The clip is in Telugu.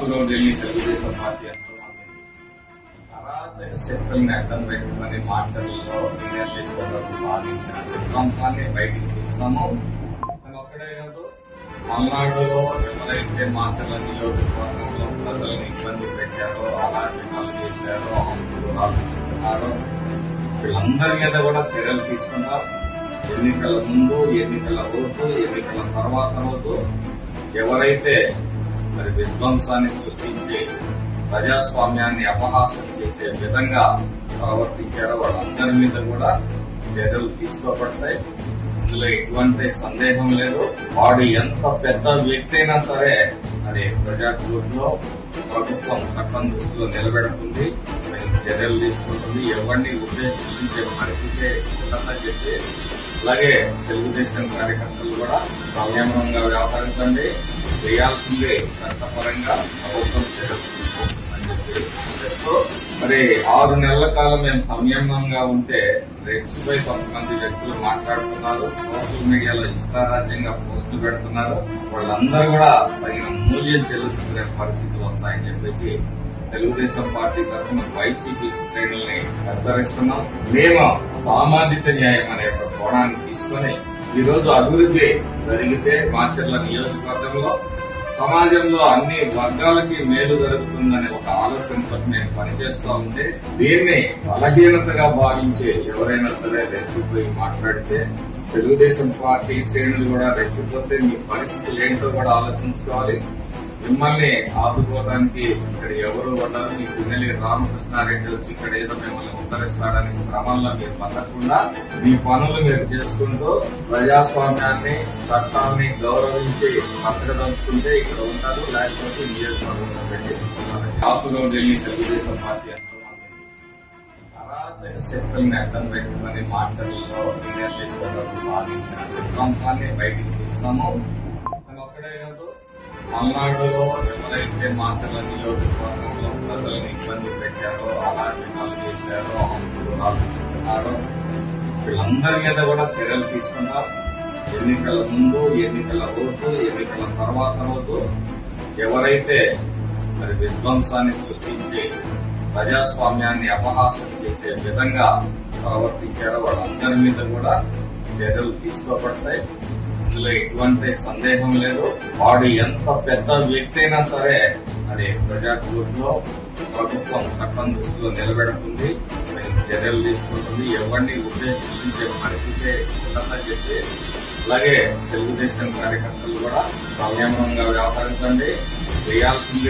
షాపులో ఢిల్లీ తెలుగుదేశం పార్టీ అంటున్నాను అరాచక అడ్డం పెట్టుకుని మార్చడంలో నిర్ణయం తీసుకోవడానికి సాధించిన విధ్వంసాన్ని బయటికి తీస్తాము. అతను ఒక్కడే కాదు పల్నాడులో ఎవరైతే మార్చల నియోజకవర్గంలో ప్రజలను ఇబ్బంది పెట్టారో అలాంటి పనులు చేశారో ఆస్తులు రాపించుకున్నారో వీళ్ళందరి మీద కూడా చర్యలు తీసుకున్నారు. ఎన్నికల ముందు ఎన్నికల రోజు ఎన్నికల తర్వాత రోజు ఎవరైతే మరి విధ్వంసాన్ని సృష్టించి ప్రజాస్వామ్యాన్ని అపహాసం చేసే విధంగా ప్రవర్తించారో వాళ్ళందరి మీద కూడా చర్యలు తీసుకోబడతాయి. ఇందులో ఎటువంటి సందేహం లేదు. వాడు ఎంత పెద్ద వ్యక్తి అయినా సరే అది ప్రజాకూట్లో ప్రభుత్వం చట్టం దృష్టిలో నిలబెడుతుంది. చర్యలు తీసుకుంటుంది. ఎవరిని ఉద్దేశించే పరిస్థితి ఉండదని చెప్పి అలాగే తెలుగుదేశం కార్యకర్తలు కూడా సంయమనంగా వ్యవహరించండి. చేయాల్సిందే. చట్టపరంగా ప్రభుత్వం చర్యలు తీసుకుంటుందని చెప్పి మరి ఆరు నెలల కాలం మేము సంయమనంగా ఉంటే రెచ్చిపై కొంతమంది వ్యక్తులు మాట్లాడుతున్నారు సోషల్ మీడియాలో ఇష్టారాజ్యంగా పోస్టులు పెడుతున్నారు. వాళ్ళందరూ కూడా తగిన మూల్యం చెల్లించుకునే పరిస్థితులు వస్తాయని చెప్పేసి తెలుగుదేశం పార్టీ తరఫున వైసీపీ శ్రేణుల్ని హెచ్చరిస్తున్నాం. మేము సామాజిక న్యాయం అనే ఒక కోణాన్ని తీసుకొని ఈ రోజు అభివృద్ధి జరిగితే మాచర్ల నియోజకవర్గంలో సమాజంలో అన్ని వర్గాలకి మేలు జరుగుతుందనే ఒక ఆలోచనతో నేను పనిచేస్తా ఉంటే దీన్ని బలహీనతగా భావించే ఎవరైనా సరే రెచ్చిపోయి మాట్లాడితే తెలుగుదేశం పార్టీ శ్రేణులు కూడా రెచ్చిపోతే మీ పరిస్థితులు ఏంటో కూడా ఆలోచించుకోవాలి. మిమ్మల్ని ఆదుకోవడానికి ఇక్కడ ఎవరు ఉండరు మీ పిన్నెల్లి రామకృష్ణారెడ్డి వచ్చి ఇక్కడ ఏదో మిమ్మల్ని ఉద్ధరిస్తాడని క్రమంలో మీరు పడకుండా మీ పనులు మీరు చేసుకుంటూ ప్రజాస్వామ్యాన్ని చట్టాన్ని గౌరవించి బతకదలుచుకుంటే ఇక్కడ ఉంటారు. లేకపోతే నియోజకవర్గంలో పెట్టి షాపులో ఢిల్లీ తెలుగుదేశం పార్టీ అరాచక శక్తుల్ని అడ్డం పెట్టుకుని మార్చడంలో నిర్ణయం తీసుకోవడానికి సాధించిన విధ్వంసాన్ని బయటికి తీస్తాము. పల్నాడులో ఎవరైతే మార్చల నియోజకవర్గంలో ప్రజలను ఇబ్బంది పెట్టారో అలాంటి పనులు చేశారో ఆస్తులు రాపించుకున్నారో వీళ్ళందరి మీద కూడా చర్యలు తీసుకున్నారు. ఎన్నికల ముందు ఎన్నికల రోజు ఎన్నికల తర్వాత రోజు ఎవరైతే మరి విధ్వంసాన్ని సృష్టించి ప్రజాస్వామ్యాన్ని అపహాసం చేసే విధంగా ప్రవర్తించారో వాళ్ళందరి మీద కూడా చర్యలు తీసుకోబడతాయి. ఇందులో ఎటువంటి సందేహం లేదు. వాడు ఎంత పెద్ద వ్యక్తి అయినా సరే అది ప్రజాకూర్లో ప్రభుత్వం చట్టం దృష్టిలో నిలబెడుతుంది. చర్యలు తీసుకుంటుంది. ఎవరిని ఉద్దేశించే పరిస్థితి ఉండదని చెప్పి అలాగే తెలుగుదేశం కార్యకర్తలు కూడా సంయమనంగా వ్యవహరించండి. చేయాల్సిందే